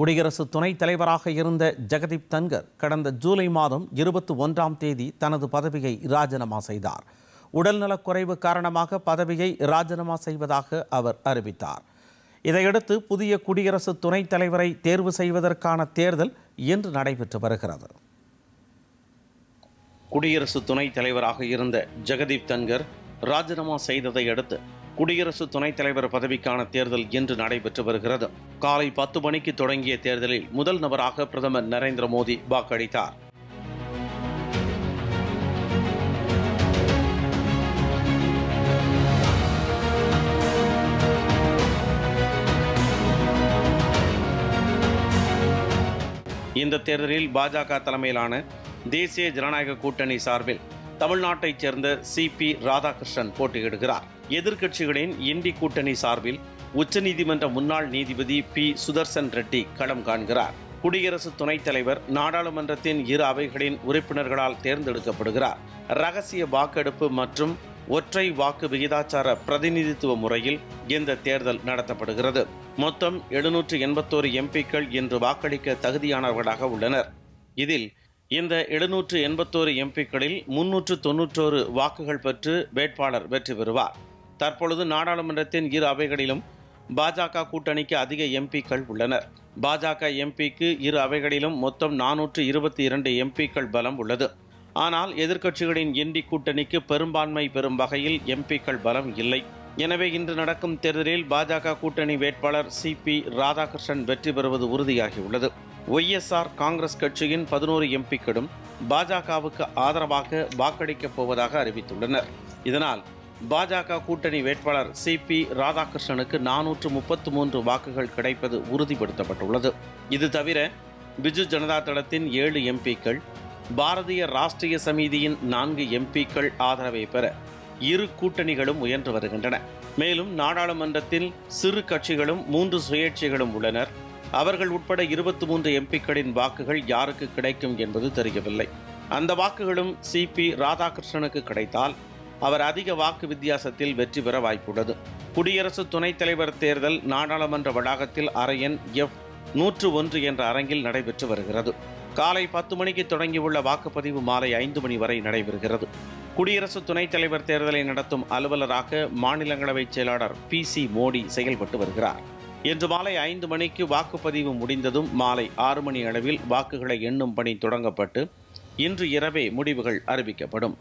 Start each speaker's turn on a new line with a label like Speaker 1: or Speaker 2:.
Speaker 1: குடியரசு துணைத் தலைவராக இருந்த ஜெகதீப் தன்கர் கடந்த ஜூலை மாதம் இருபத்தி ஒன்றாம் தேதி தனது பதவியை ராஜினாமா செய்தார். உடல்நலக்குறைவு காரணமாக பதவியை ராஜினாமா செய்வதாக அவர் அறிவித்தார். இதையடுத்து புதிய குடியரசு துணைத் தலைவரை தேர்வு செய்வதற்கான தேர்தல் இன்று நடைபெற்று வருகிறது. குடியரசு துணைத் தலைவராக இருந்த ஜெகதீப் தன்கர் ராஜினாமா செய்ததை அடுத்து குடியரசு துணைத் தலைவர் பதவிக்கான தேர்தல் இன்று நடைபெற்று வருகிறது. காலை பத்து மணிக்கு தொடங்கிய தேர்தலில் முதல் நபராக பிரதமர் நரேந்திர மோடி வாக்களித்தார். இந்த தேர்தலில் பாஜக தலைமையிலான தேசிய ஜனநாயக கூட்டணி சார்பில் தமிழ்நாட்டைச் சேர்ந்த சி பி ராதாகிருஷ்ணன் போட்டியிடுகிறார். எதிர்க்கட்சிகளின் இண்டி கூட்டணி சார்பில் உச்சநீதிமன்ற முன்னாள் நீதிபதி பி. சுதர்சன் ரெட்டி களம் காண்கிறார். குடியரசு துணைத் தலைவர் நாடாளுமன்றத்தின் இரு அவைகளின் உறுப்பினர்களால் தேர்ந்தெடுக்கப்படுகிறார். ரகசிய வாக்கெடுப்பு மற்றும் ஒற்றை வாக்கு விகிதாச்சார பிரதிநிதித்துவ முறையில் இந்த தேர்தல் நடத்தப்படுகிறது. மொத்தம் எழுநூற்று எண்பத்தோரு எம்பிக்கள் இன்று வாக்களிக்க தகுதியானவர்களாக உள்ளனர். இதில் இந்த எழுநூற்று எண்பத்தோரு எம்பிக்களில் முன்னூற்று தொன்னூற்றோரு வாக்குகள் பெற்று வேட்பாளர் வெற்றி பெறுவார். தற்பொழுது நாடாளுமன்றத்தின் இரு அவைகளிலும் பாஜக கூட்டணிக்கு அதிக எம்பிக்கள் உள்ளனர். பாஜக எம்பிக்கு இரு அவைகளிலும் மொத்தம் நானூற்று இருபத்தி இரண்டு எம்பிக்கள் பலம் உள்ளது. ஆனால் எதிர்க்கட்சிகளின் எண்டி கூட்டணிக்கு பெரும்பான்மை பெறும் வகையில் எம்பிக்கள் பலம் இல்லை. எனவே இன்று நடக்கும் தேர்தலில் பாஜக கூட்டணி வேட்பாளர் சி பி ராதாகிருஷ்ணன் வெற்றி பெறுவது உறுதியாகியுள்ளது. ஒய்எஸ்ஆர் காங்கிரஸ் கட்சியின் பதினோரு எம்பிக்களும் பாஜகவுக்கு ஆதரவாக வாக்களிக்கப் போவதாக அறிவித்துள்ளனர். இதனால் பாஜக கூட்டணி வேட்பாளர் சி பி ராதாகிருஷ்ணனுக்கு நானூற்று முப்பத்து மூன்று வாக்குகள் கிடைப்பது உறுதிப்படுத்தப்பட்டுள்ளது. இது தவிர பிஜு ஜனதா தளத்தின் ஏழு எம்பிக்கள் பாரதிய ராஷ்டிரிய சமிதியின் நான்கு எம்பிக்கள் ஆதரவை பெற இரு கூட்டணிகளும் முயன்று வருகின்றன. மேலும் நாடாளுமன்றத்தில் சிறு கட்சிகளும் மூன்று சுயேட்சைகளும் உள்ளனர். அவர்கள் உட்பட இருபத்தி மூன்று எம்பிக்களின் வாக்குகள் யாருக்கு கிடைக்கும் என்பது தெரியவில்லை. அந்த வாக்குகளும் சி பி ராதாகிருஷ்ணனுக்கு கிடைத்தால் அவர் அதிக வாக்கு வித்தியாசத்தில் வெற்றி பெற வாய்ப்புள்ளது. குடியரசு துணைத் தலைவர் தேர்தல் நாடாளுமன்ற வளாகத்தில் அரையன் எஃப் நூற்று ஒன்று என்ற அரங்கில் நடைபெற்று வருகிறது. காலை பத்து மணிக்கு தொடங்கியுள்ள வாக்குப்பதிவு மாலை ஐந்து மணி வரை நடைபெறுகிறது. குடியரசு துணைத் தலைவர் தேர்தலை நடத்தும் அலுவலராக மாநிலங்களவை செயலாளர் பி சி மோடி செயல்பட்டு வருகிறார். இன்று மாலை ஐந்து மணிக்கு வாக்குப்பதிவு முடிந்ததும் மாலை ஆறு மணி அளவில் வாக்குகளை எண்ணும் பணி தொடங்கப்பட்டு இன்று இரவே முடிவுகள் அறிவிக்கப்படும்.